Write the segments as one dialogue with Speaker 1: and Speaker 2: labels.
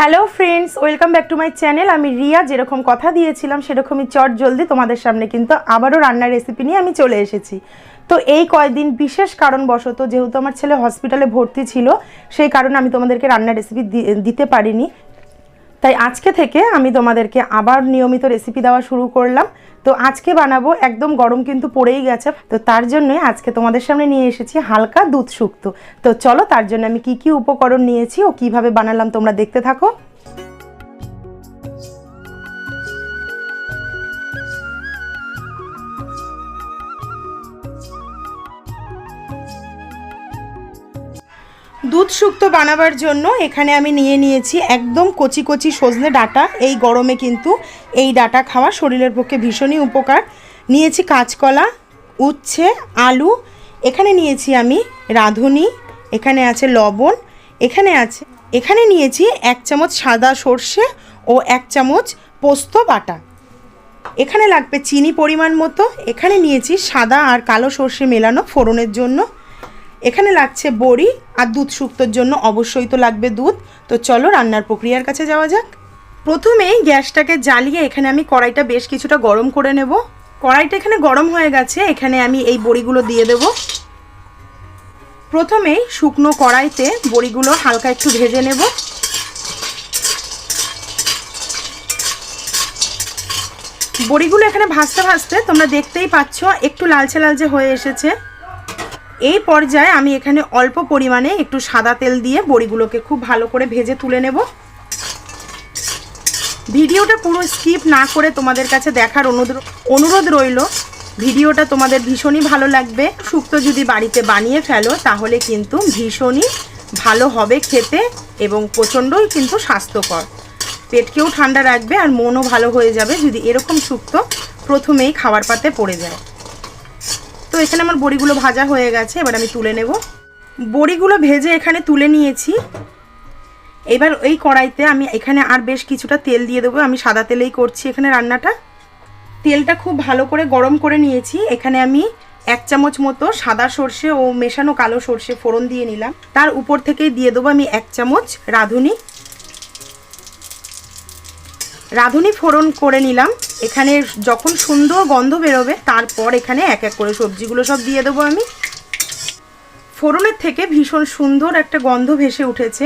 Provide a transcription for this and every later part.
Speaker 1: Hello friends welcome back to my channel আমি রিয়া, যেরকম কথা দিয়েছিলাম, সেরকমই চট জলদি তোমাদের সামনে কিন্তু আবারও রান্নার রেসিপি নিয়ে আমি চলে এসেছি। তো এই কয়েকদিন বিশেষ কারণবশত, যেহেতু আমার ছেলে হসপিটালে ভর্তি ছিল, সেই কারণে আমি তোমাদেরকে রান্নার রেসিপি দিতে পারিনি। তাই আজকে থেকে আমি তোমাদেরকে আবার নিয়মিত রেসিপি দেওয়া শুরু করলাম। তো আজকে বানাবো, একদম গরম কিন্তু পড়েই গেছে। তো তার জন্যই আজকে তোমাদের সামনে নিয়ে এসেছি হালকা দুধ শুক্ত। তো চলো তার জন্য আমি কি কি উপকরণ নিয়েছি ও কীভাবে বানালাম তোমরা দেখতে থাকো। দুধ শুক্তো বানাবার জন্য এখানে আমি নিয়ে নিয়েছি একদম কচি কচি সজনে ডাটা। এই গরমে কিন্তু এই ডাটা খাওয়া শরীরের পক্ষে ভীষণই উপকার। নিয়েছি কাঁচকলা, উচ্ছে, আলু। এখানে নিয়েছি আমি রাঁধুনি, এখানে আছে লবণ, এখানে আছে, এখানে নিয়েছি এক চামচ সাদা সর্ষে ও এক চামচ পোস্ত বাটা। এখানে লাগবে চিনি পরিমাণ মতো। এখানে নিয়েছি সাদা আর কালো সর্ষে মেলানো ফোড়নের জন্য। এখানে লাগছে বড়ি আর দুধ শুক্তোর জন্য অবশ্যই তো লাগবে দুধ। তো চলো রান্নার প্রক্রিয়ার কাছে যাওয়া যাক। প্রথমেই গ্যাসটাকে জ্বালিয়ে এখানে আমি কড়াইটা বেশ কিছুটা গরম করে নেব। কড়াইটা এখানে গরম হয়ে গেছে, এখানে আমি এই বড়িগুলো দিয়ে দেব। প্রথমেই শুকনো কড়াইতে বড়িগুলো হালকা একটু ভেজে নেব। বড়িগুলো এখানে ভাজতে ভাজতে তোমরা দেখতেই পাচ্ছ একটু লালচে লালচে হয়ে এসেছে। এই পর্যায়ে আমি এখানে অল্প পরিমাণে একটু সাদা তেল দিয়ে বড়িগুলোকে খুব ভালো করে ভেজে তুলে নেব। ভিডিওটা পুরো স্কিপ না করে তোমাদের কাছে দেখার অনুরোধ অনুরোধ রইল, ভিডিওটা তোমাদের ভীষণই ভালো লাগবে। শুক্তো যদি বাড়িতে বানিয়ে ফেলো, তাহলে কিন্তু ভীষণই ভালো হবে খেতে এবং প্রচণ্ডই কিন্তু স্বাস্থ্যকর। পেটকেও ঠান্ডা রাখবে আর মনও ভালো হয়ে যাবে যদি এরকম শুক্তো প্রথমেই খাবার পাতে পড়ে যায়। এখানে আমার বড়িগুলো ভাজা হয়ে গেছে, এবার আমি তুলে নেব। বড়িগুলো ভেজে এখানে তুলে নিয়েছি। এবার এই কড়াইতে আমি এখানে আর বেশ কিছুটা তেল দিয়ে দেবো। আমি সাদা তেলেই করছি এখানে রান্নাটা। তেলটা খুব ভালো করে গরম করে নিয়েছি। এখানে আমি এক চামচ মতো সাদা সর্ষে ও মেশানো কালো সর্ষে ফোড়ন দিয়ে নিলাম। তার উপর থেকেই দিয়ে দেবো আমি এক চামচ রাঁধুনি। রাঁধুনি ফোড়ন করে নিলাম। এখানে যখন সুন্দর গন্ধ বেরোবে, তারপর এখানে এক এক করে সবজিগুলো সব দিয়ে দেবো আমি। ফোড়নের থেকে ভীষণ সুন্দর একটা গন্ধ ভেসে উঠেছে।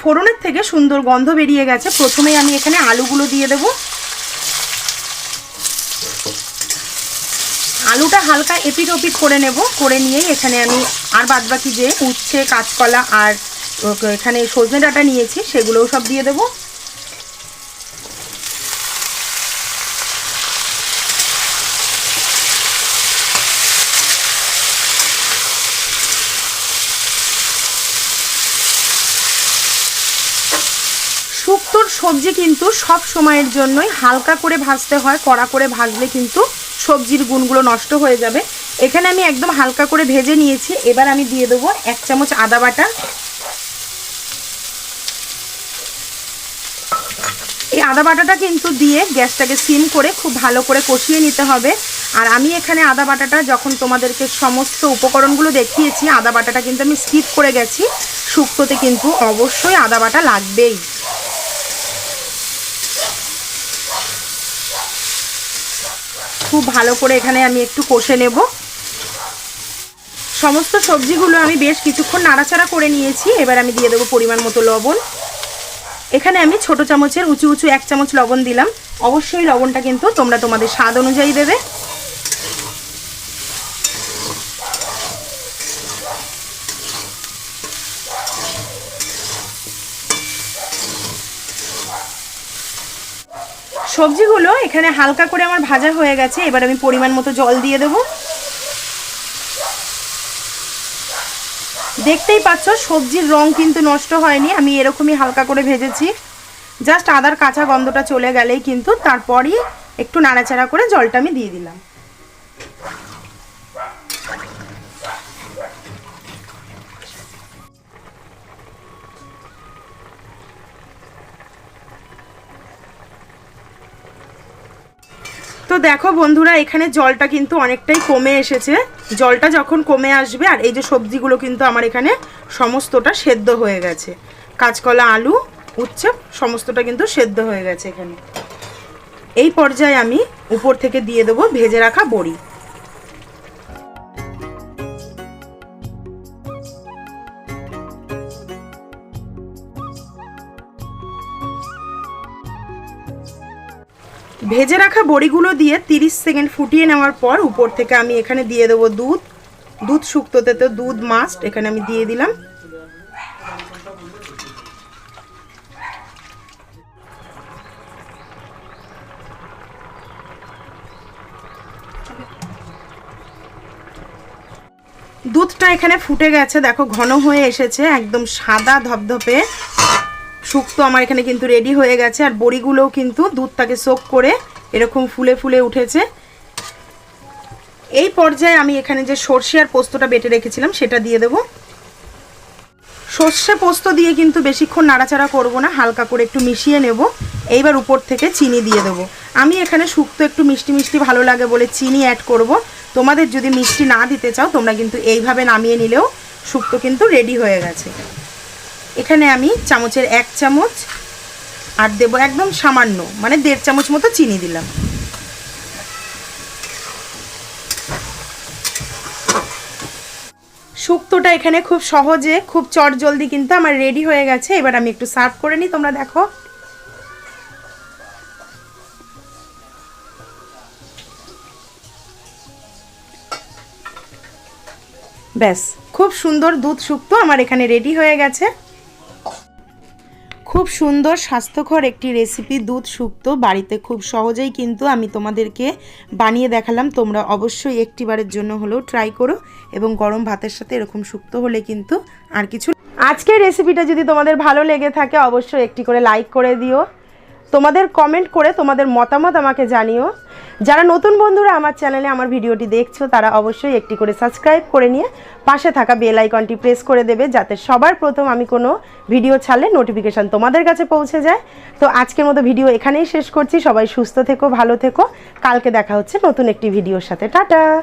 Speaker 1: ফোড়নের থেকে সুন্দর গন্ধ বেরিয়ে গেছে। প্রথমেই আমি এখানে আলুগুলো দিয়ে দেব। আলুটা হালকা এপিট ওপিট করে নেব। করে নিয়েই এখানে আমি আর বাদবাকি যে উচ্ছে, কাঁচকলা আর এখানে সজনে ডাটা নিয়েছি, সেগুলোও সব দিয়ে দেবো। শুক্তোর সবজি কিন্তু সব সময়ের জন্যই হালকা করে ভাজতে হয়, কড়া করে ভাজলে কিন্তু সবজির গুণগুলো নষ্ট হয়ে যাবে। এখানে আমি একদম হালকা করে ভেজে নিয়েছি। এবার আমি দিয়ে দেবো এক চামচ আদা বাটা। এই আদা বাটাটা কিন্তু দিয়ে গ্যাসটাকে সিম করে খুব ভালো করে কষিয়ে নিতে হবে। আর আমি এখানে আদা বাটাটা যখন তোমাদেরকে সমস্ত উপকরণগুলো দেখিয়েছি, আদা বাটাটা কিন্তু আমি স্কিপ করে গেছি। শুক্তোতে কিন্তু অবশ্যই আদা বাটা লাগবেই। খুব ভালো করে এখানে আমি একটু কষে নেব। সমস্ত সবজিগুলো আমি বেশ কিছুক্ষণ নাড়াচাড়া করে নিয়েছি। এবার আমি দিয়ে দেবো পরিমাণ মতো লবণ। এখানে আমি ছোট চামচের উঁচু উঁচু এক চামচ লবণ দিলাম। অবশ্যই লবণটা কিন্তু তোমরা তোমাদের স্বাদ অনুযায়ী দেবে। সবজিগুলো এখানে হালকা করে আমার ভাজা হয়ে গেছে, এবার আমি পরিমাণ মতো জল দিয়ে দেব। দেখতেই পাচ্ছ, সবজির রং কিন্তু নষ্ট হয়নি, আমি এরকমই হালকা করে ভেজেছি। জাস্ট আদার কাঁচা গন্ধটা চলে গেলেই কিন্তু তারপরই একটু নাড়াচাড়া করে জলটা আমি দিয়ে দিলাম। দেখো বন্ধুরা, এখানে জলটা কিন্তু অনেকটাই কমে এসেছে। জলটা যখন কমে আসবে, আর এই যে সবজিগুলো কিন্তু আমার এখানে সমস্তটা সেদ্ধ হয়ে গেছে। কাঁচকলা, আলু উচ্ছেপ সমস্তটা কিন্তু সেদ্ধ হয়ে গেছে এখানে। এই পর্যায়ে আমি উপর থেকে দিয়ে দেবো ভেজে রাখা বড়ি। ভেজে রাখা বড়িগুলো দিয়ে 30 সেকেন্ড ফুটিয়ে নেওয়ার পর উপর থেকে আমি এখানে দিয়ে দেবো দুধ। দুধ শুক্তোতে তো দুধ মাস্ট এখানে আমি দিয়ে দিলাম। দুধটা এখানে ফুটে গেছে, দেখো ঘন হয়ে এসেছে, একদম সাদা ধপধপে। শুক্তো আমার এখানে কিন্তু রেডি হয়ে গেছে। আর বড়িগুলোও কিন্তু দুধটাকে সোক করে এরকম ফুলে ফুলে উঠেছে। এই পর্যায়ে আমি এখানে যে সর্ষে আর পোস্তটা বেটে রেখেছিলাম, সেটা দিয়ে দেবো। সর্ষে পোস্ত দিয়ে কিন্তু বেশিক্ষণ নাড়াচাড়া করব না, হালকা করে একটু মিশিয়ে নেব। এইবার উপর থেকে চিনি দিয়ে দেবো। আমি এখানে শুক্তো একটু মিষ্টি মিষ্টি ভালো লাগে বলে চিনি অ্যাড করব। তোমাদের যদি মিষ্টি না দিতে চাও, তোমরা কিন্তু এইভাবে নামিয়ে নিলেও শুক্তো কিন্তু রেডি হয়ে গেছে। এখানে আমি চামচের এক চামচ আর দেবো একদম সামান্য মানে দেড় চামচ মতো চিনি দিলাম। শুক্তোটা এখানে খুব সহজে, খুব চট জলদি কিন্তু আমার রেডি হয়ে গেছে। এবার আমি একটু সার্ভ করে নিই, তোমরা দেখো। ব্যাস, খুব সুন্দর দুধ শুক্তো আমার এখানে রেডি হয়ে গেছে। খুব সুন্দর, স্বাস্থ্যকর একটি রেসিপি দুধ সুক্ত, বাড়িতে খুব সহজেই কিন্তু আমি তোমাদেরকে বানিয়ে দেখালাম। তোমরা অবশ্যই একটিবারের জন্য হলেও ট্রাই করো এবং গরম ভাতের সাথে এরকম সুক্ত হলে কিন্তু আর কিছু আজকের রেসিপিটা যদি তোমাদের ভালো লেগে থাকে, অবশ্যই একটি করে লাইক করে দিও। তোমাদের কমেন্ট করে তোমাদের মতামত আমাকে জানিও। যারা নতুন বন্ধুরা আমার চ্যানেলে আমার ভিডিওটি দেখছ, তারা অবশ্যই একটি করে সাবস্ক্রাইব করে নিয়ে পাশে থাকা বেল আইকনটি প্রেস করে দেবে, যাতে সবার প্রথম আমি কোনো ভিডিও ছাড়লে নোটিফিকেশান তোমাদের কাছে পৌঁছে যায়। তো আজকের মতো ভিডিও এখানেই শেষ করছি। সবাই সুস্থ থেকো, ভালো থেকো। কালকে দেখা হচ্ছে নতুন একটি ভিডিওর সাথে। টাটা!